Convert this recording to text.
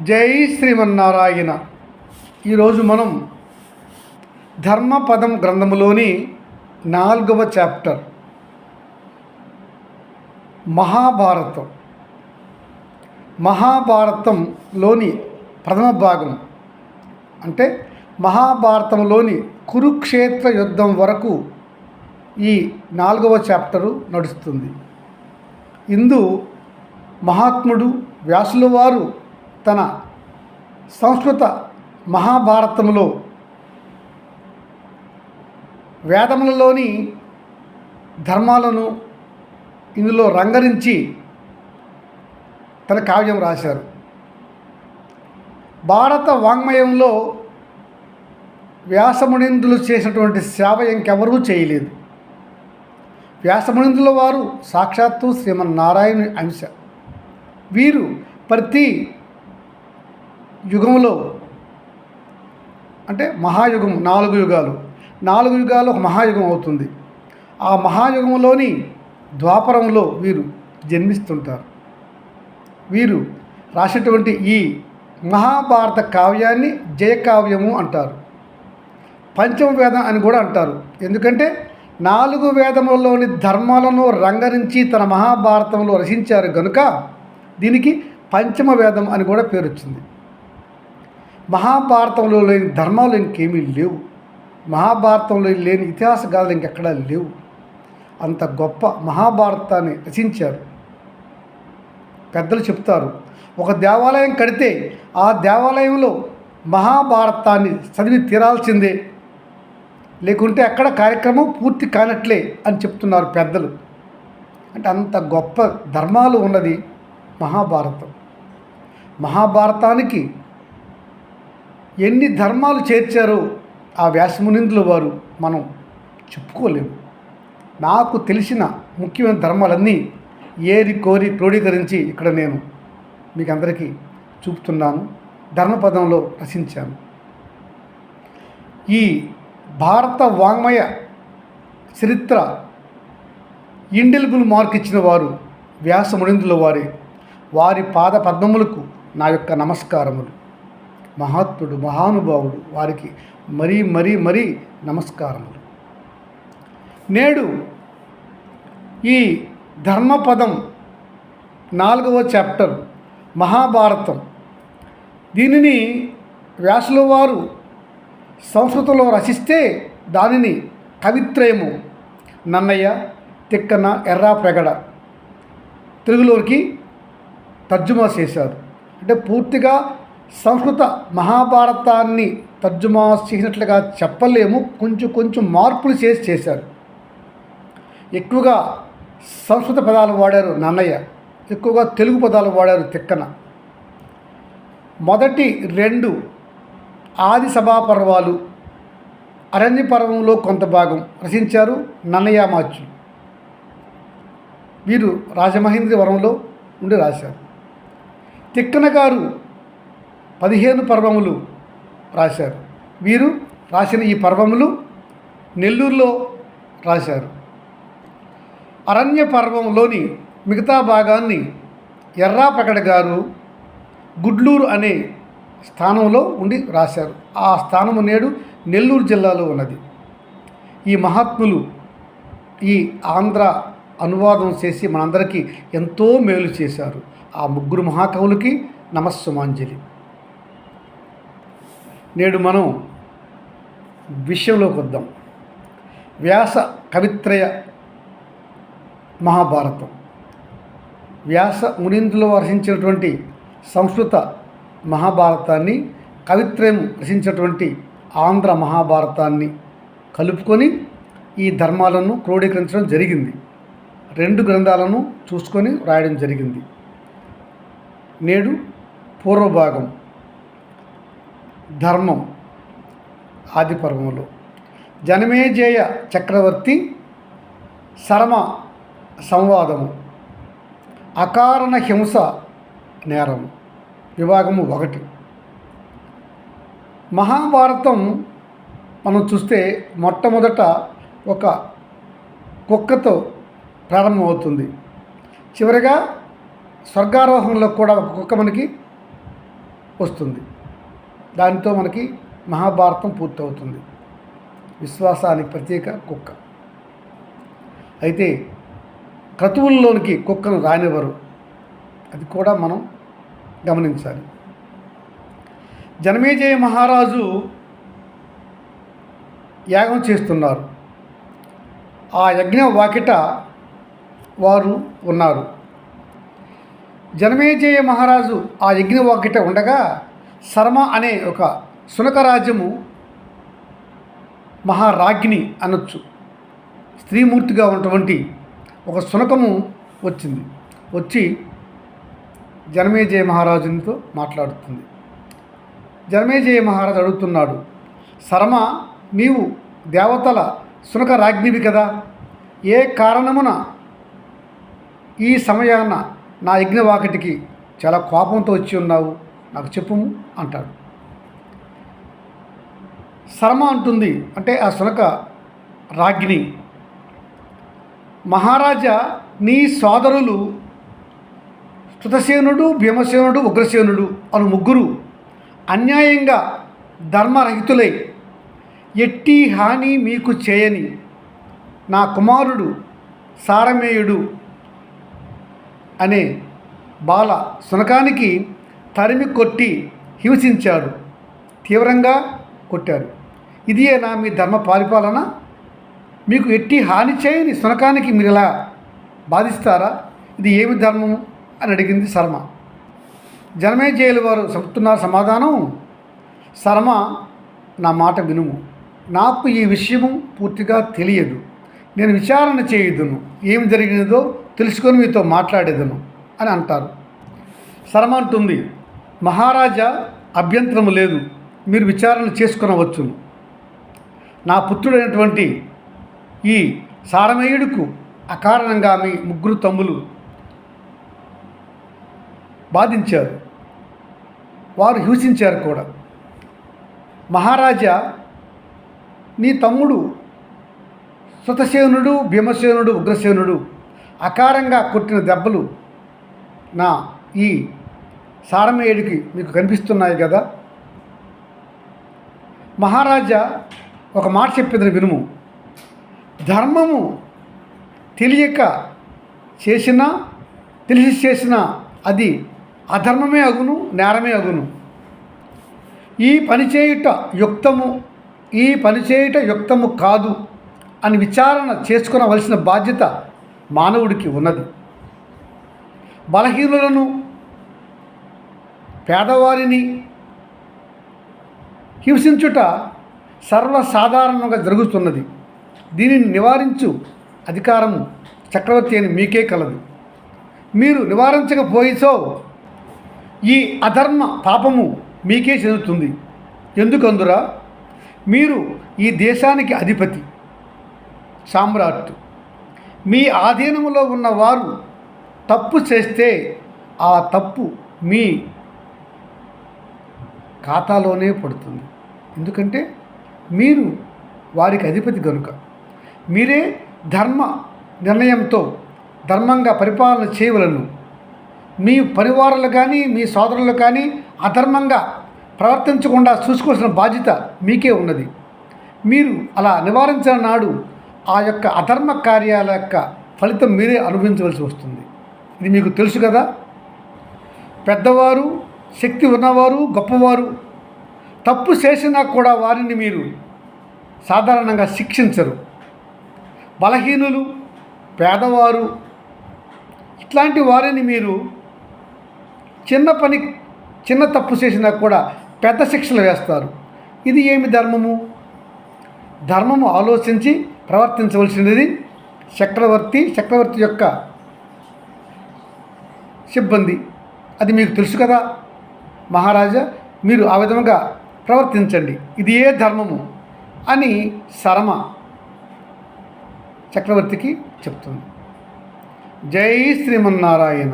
జై శ్రీమన్నారాయణ. ఈరోజు మనం ధర్మపదం గ్రంథములోని నాలుగవ చాప్టర్. మహాభారతం. మహాభారతంలోని ప్రథమ భాగం. అంటే మహాభారతంలోని కురుక్షేత్ర యుద్ధం వరకు ఈ నాలుగవ చాప్టరు నడుస్తుంది. ఇందు మహాత్ముడు వ్యాసుల వారు తన సంస్కృత మహాభారతంలో వేదములలోని ధర్మాలను ఇందులో రంగరించి తన కావ్యం రాశారు. భారత వాంగ్మయంలో వ్యాసమునిందులు చేసినటువంటి సేవ ఇంకెవరూ చేయలేదు. వ్యాసమునిందుల వారు సాక్షాత్తు శ్రీమన్నారాయణ అంశ. వీరు ప్రతి యుగంలో అంటే మహాయుగం నాలుగు యుగాలు. నాలుగు యుగాలు ఒక మహాయుగం అవుతుంది. ఆ మహాయుగంలోని ద్వాపరంలో వీరు జన్మిస్తుంటారు. వీరు రాసినటువంటి ఈ మహాభారత కావ్యాన్ని జయకావ్యము అంటారు. పంచమ వేదం అని కూడా అంటారు. ఎందుకంటే నాలుగు వేదములలోని ధర్మాలను రంగరించి తన మహాభారతంలో రచించారు కనుక దీనికి పంచమ వేదం అని కూడా పేరు వచ్చింది మహాభారతంలో లేని ధర్మాలు ఇంకేమీ లేవు. మహాభారతంలో లేని ఇతిహాస గాథలు ఇంకెక్కడా లేవు. అంత గొప్ప మహాభారతాన్ని రచించారు. పెద్దలు చెప్తారు ఒక దేవాలయం కడితే ఆ దేవాలయంలో మహాభారతాన్ని చదివి తీరాల్సిందే. లేకుంటే అక్కడ కార్యక్రమం పూర్తి కానట్లే అని చెప్తున్నారు పెద్దలు. అంటే అంత గొప్ప ధర్మాలు ఉన్నది మహాభారతం. మహాభారతానికి ఎన్ని ధర్మాలు చేర్చారో ఆ వ్యాసమునిందుల వారు మనం చెప్పుకోలేము. నాకు తెలిసిన ముఖ్యమైన ధర్మాలన్నీ ఏరి కోరి క్రోడీకరించి ఇక్కడ నేను మీకు అందరికీ చూపుతున్నాను ధర్మపదంలో రచించాను. ఈ భారత వాంగ్మయ చరిత్ర ఇండెలిబుల్ మార్క్ ఇచ్చిన వారు వ్యాసమునిందుల వారే. వారి పాద పద్మములకు నా యొక్క నమస్కారములు. మహాత్ముడు మహానుభావుడు వారికి మరీ మరీ మరీ నమస్కారములు. నేడు ఈ ధర్మపదం నాలుగవ చాప్టర్ మహాభారతం. దీనిని వ్యాసుల వారు సంస్కృతంలో రచిస్తే దానిని కవిత్రయము నన్నయ్య తిక్కన ఎర్రా ప్రగడ తెలుగులోకి తర్జుమా చేశారు. అంటే పూర్తిగా సంస్కృత మహాభారతాన్ని తర్జుమా చేసినట్లుగా చెప్పలేము. కొంచెం కొంచెం మార్పులు చేసి చేశారు. ఎక్కువగా సంస్కృత పదాలు వాడారు నన్నయ్య. ఎక్కువగా తెలుగు పదాలు వాడారు తిక్కన. మొదటి రెండు ఆది సభా పర్వాలు అరణ్య పర్వంలో కొంత భాగం రచించారు నన్నయామాచులు వీరు రాజమహేంద్రవరంలో ఉండి రాశారు. తిక్కన గారు పదిహేను పర్వములు రాశారు. వీరు రాసిన ఈ పర్వములు నెల్లూరులో రాశారు. అరణ్య పర్వంలోని మిగతా భాగాన్ని ఎర్రాపకడ గారు గుడ్లూరు అనే స్థానంలో ఉండి రాశారు. ఆ స్థానము నేడు నెల్లూరు జిల్లాలో ఉన్నది. ఈ మహాత్ములు ఈ ఆంధ్ర అనువాదం చేసి మనందరికీ ఎంతో మేలు చేశారు. ఆ ముగ్గురు మహాకవులకి నమస్సుమాంజలి. నేడు మనం విషయంలోకి వద్దాం. వ్యాస కవిత్రయ మహాభారతం. వ్యాస మునీంద్రులు రచించినటువంటి సంస్కృత మహాభారతాన్ని కవిత్రయం రచించినటువంటి ఆంధ్ర మహాభారతాన్ని కలుపుకొని ఈ ధర్మాలను క్రోడీకరించడం జరిగింది. రెండు గ్రంథాలను చూసుకొని రాయడం జరిగింది. నేడు పూర్వభాగం ధర్మం ఆదిపర్వంలో. జనమేజేయ చక్రవర్తి శరమ సంవాదము. అకారణ హింస నేరము విభాగము ఒకటి. మహాభారతం మనం చూస్తే మొట్టమొదట ఒక కుక్కతో ప్రారంభమవుతుంది. చివరిగా స్వర్గారోహంలో కూడా ఒక కుక్క మనకి వస్తుంది. దానితో మనకి మహాభారతం పూర్తవుతుంది. విశ్వాసానికి ప్రత్యేక కుక్క. అయితే క్రతువుల్లోనికి కుక్కను రానివ్వరు. అది కూడా మనం గమనించాలి. జనమేజయ మహారాజు యాగం చేస్తున్నారు. ఆ యజ్ఞ వాకిట వారు ఉన్నారు. జనమేజయ మహారాజు ఆ యజ్ఞ వాకిట ఉండగా శర్మ అనే ఒక సునకరాజ్యము మహారాజ్ఞి అనొచ్చు. స్త్రీమూర్తిగా ఉన్నటువంటి ఒక సునకము వచ్చింది. వచ్చి జనమేజయ మహారాజునితో మాట్లాడుతుంది. జనమేజయ మహారాజు అడుగుతున్నాడు శర్మ నీవు దేవతల సునక రాజ్ఞివి కదా? ఏ కారణమున ఈ సమయాన నా యజ్ఞవాకటికి చాలా కోపంతో వచ్చి ఉన్నావు? నాకు చెప్పుము అంటాడు. శర్మ అంటుంది అంటే ఆ సునక రాజ్ఞి మహారాజా నీ సోదరులు స్తుతసేనుడు భీమసేనుడు ఉగ్రసేనుడు అను ముగ్గురు అన్యాయంగా ధర్మరహితులై ఎట్టి హాని మీకు చేయని నా కుమారుడు సారమేయుడు అనే బాల సునకానికి తరిమి కొట్టి హింసించాడు తీవ్రంగా కొట్టారు. ఇదియేనా మీ ధర్మ పరిపాలన? మీకు ఎట్టి హాని చేయని శునకానికి మీరు ఇలా బాధిస్తారా? ఇది ఏమి ధర్మం అని అడిగింది శర్మ. జనమేజయులు వారు చెబుతున్నారు సమాధానం? శర్మ నా మాట వినుము. నాకు ఈ విషయము పూర్తిగా తెలియదు. నేను విచారణ చేయదును. ఏమి జరిగినదో తెలుసుకొని మీతో మాట్లాడేదను అని అంటారు. శర్మ అంటుంది మహారాజా అభ్యంతరము లేదు. మీరు విచారణ చేసుకునవచ్చును నా పుత్రుడైనటువంటి ఈ సారమేయుడుకు అకారణంగా మీ ముగ్గురు తమ్ములు బాధించారు. వారు హింసించారు కూడా. మహారాజా నీ తమ్ముడు శృతసేనుడు భీమసేనుడు ఉగ్రసేనుడు అకారంగా కొట్టిన దెబ్బలు నా ఈ సారమేయుడికి మీకు కనిపిస్తున్నాయి కదా? మహారాజా ఒక మాట చెప్పేదని వినుము. ధర్మము తెలియక చేసినా తెలిసి చేసినా అది అధర్మమే అగును నేరమే అగును. ఈ పని చేయుట యుక్తము ఈ పని చేయుట యుక్తము కాదు అని విచారణ చేసుకునవలసిన బాధ్యత మానవుడికి ఉన్నది. బలహీనులను పేదవారిని హింసించుట సర్వసాధారణంగా జరుగుతున్నది. దీనిని నివారించు అధికారము చక్రవర్తి అని మీకే కలదు. మీరు నివారించకపోయిసో ఈ అధర్మ పాపము మీకే చెందుతుంది. ఎందుకందురా మీరు ఈ దేశానికి అధిపతి. సామ్రాట్. మీ ఆధీనములో ఉన్నవారు తప్పు చేస్తే ఆ తప్పు మీ ఖాతాలోనే పడుతుంది. ఎందుకంటే మీరు వారికి అధిపతి కనుక మీరే ధర్మ నిర్ణయంతో ధర్మంగా పరిపాలన చేయవలను. మీ పరివారాలు కానీ మీ సోదరులు కానీ అధర్మంగా ప్రవర్తించకుండా చూసుకోవాల్సిన బాధ్యత మీకే ఉన్నది. మీరు అలా నివారించిన నాడు ఆ యొక్క అధర్మ కార్యాల యొక్క ఫలితం మీరే అనుభవించవలసి వస్తుంది. ఇది మీకు తెలుసు కదా? పెద్దవారు శక్తి ఉన్నవారు గొప్పవారు. తప్పు చేసినా కూడా వారిని మీరు సాధారణంగా శిక్షించరు. బలహీనులు పేదవారు ఇట్లాంటి వారిని మీరు చిన్న పని చిన్న తప్పు చేసినా కూడా పెద్ద శిక్షలు వేస్తారు. ఇది ఏమి ధర్మము? ధర్మము ఆలోచించి ప్రవర్తించవలసినది చక్రవర్తి చక్రవర్తి యొక్క సిబ్బంది. అది మీకు తెలుసు కదా. మహారాజా మీరు ఆ విధముగా ప్రవర్తించండి. ఇది ఏ ధర్మము అని శరమ చక్రవర్తికి చెప్తుంది. జై శ్రీమన్నారాయణ.